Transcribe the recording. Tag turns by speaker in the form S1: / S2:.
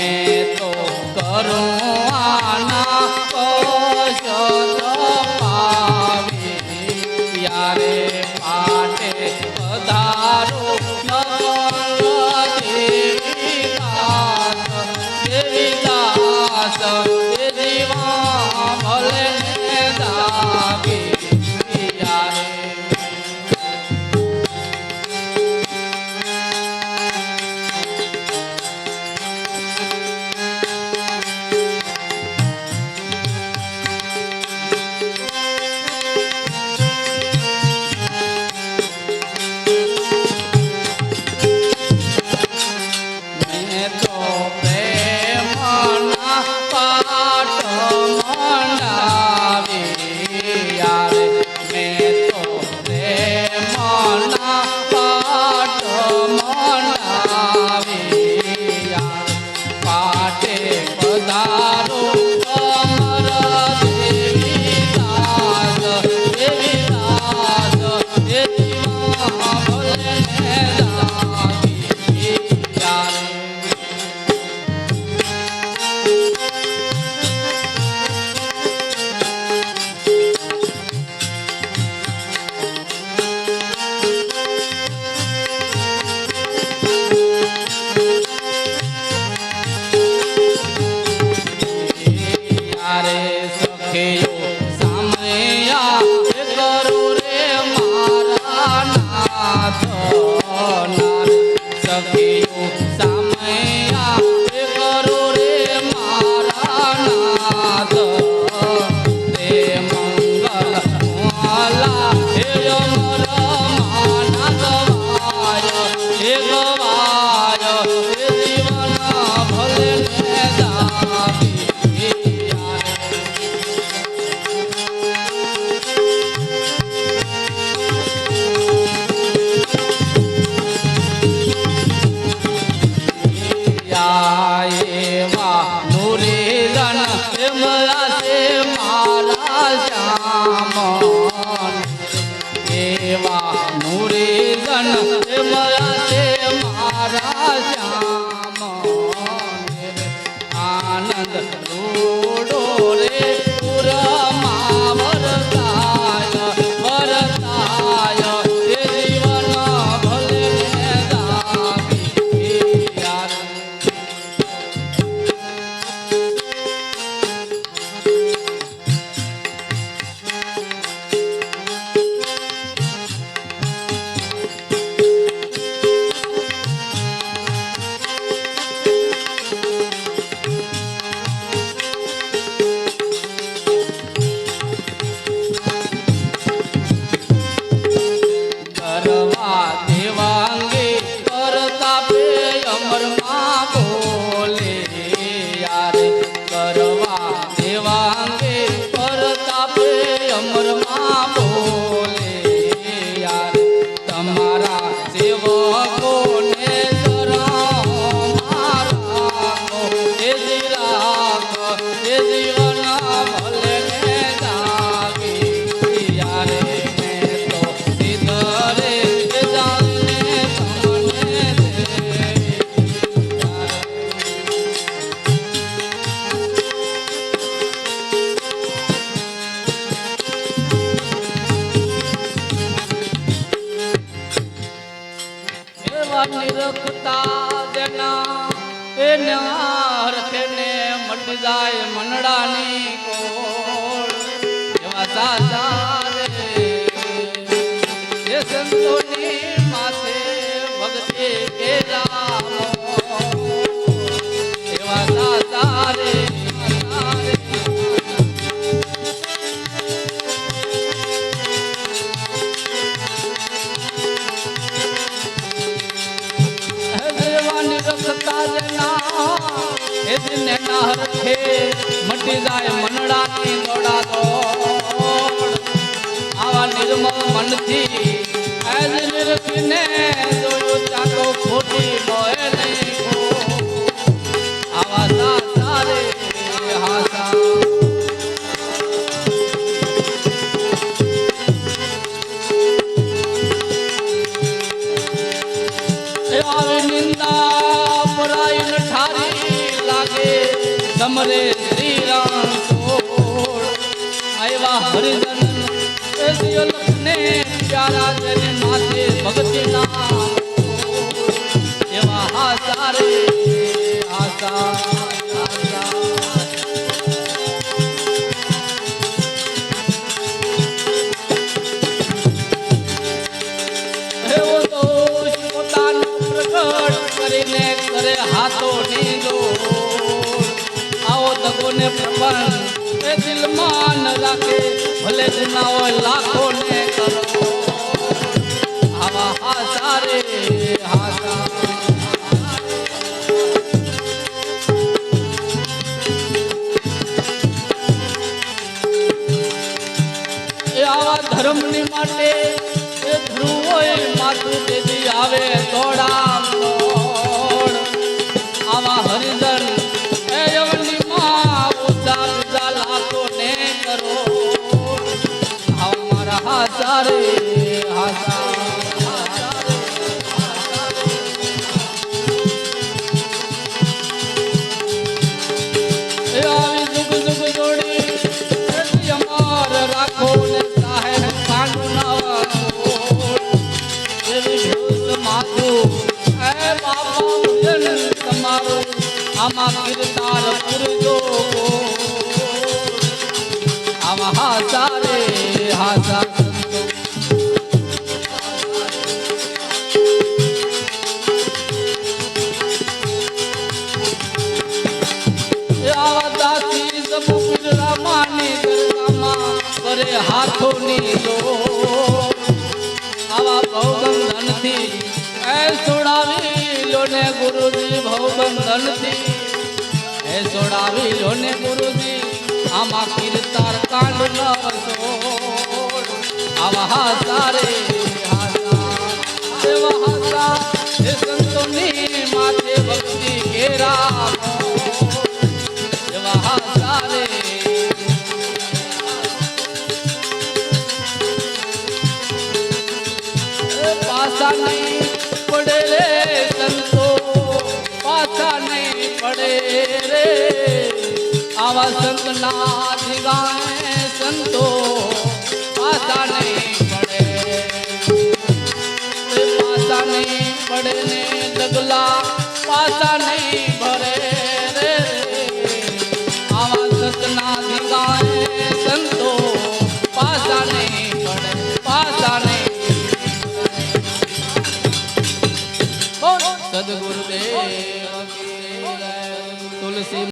S1: મેં તો કરું આના સેવા નુરે જન મારા હરખેને મટ જાય મનડાની કો મટી જાય મનડાની દોડા દોડ આવા નિર્મળ મનથી. એજ નિરખીને જોયું ચાલો ખોટી હરિજન એ દિયો લખને પ્યારા જન નાથે ભક્તિ ના ભલે દિલમાં ન રાખે આવા હાસા આવા ધર્મની માટે એ ધ્રુવોએ માથું તેજી આવે દોડા અમારું આમાં કિરદાર પૂરજો કરી લીધો આવા ભવબંધનથી એ છોડાવી લો ને ગુરુજી ભવબંધનથી. એ મા પડે રે આવા સંતના જીગાએ સંતો પાતા નહીં પડે પાતા નહીં પડે ને ડગલા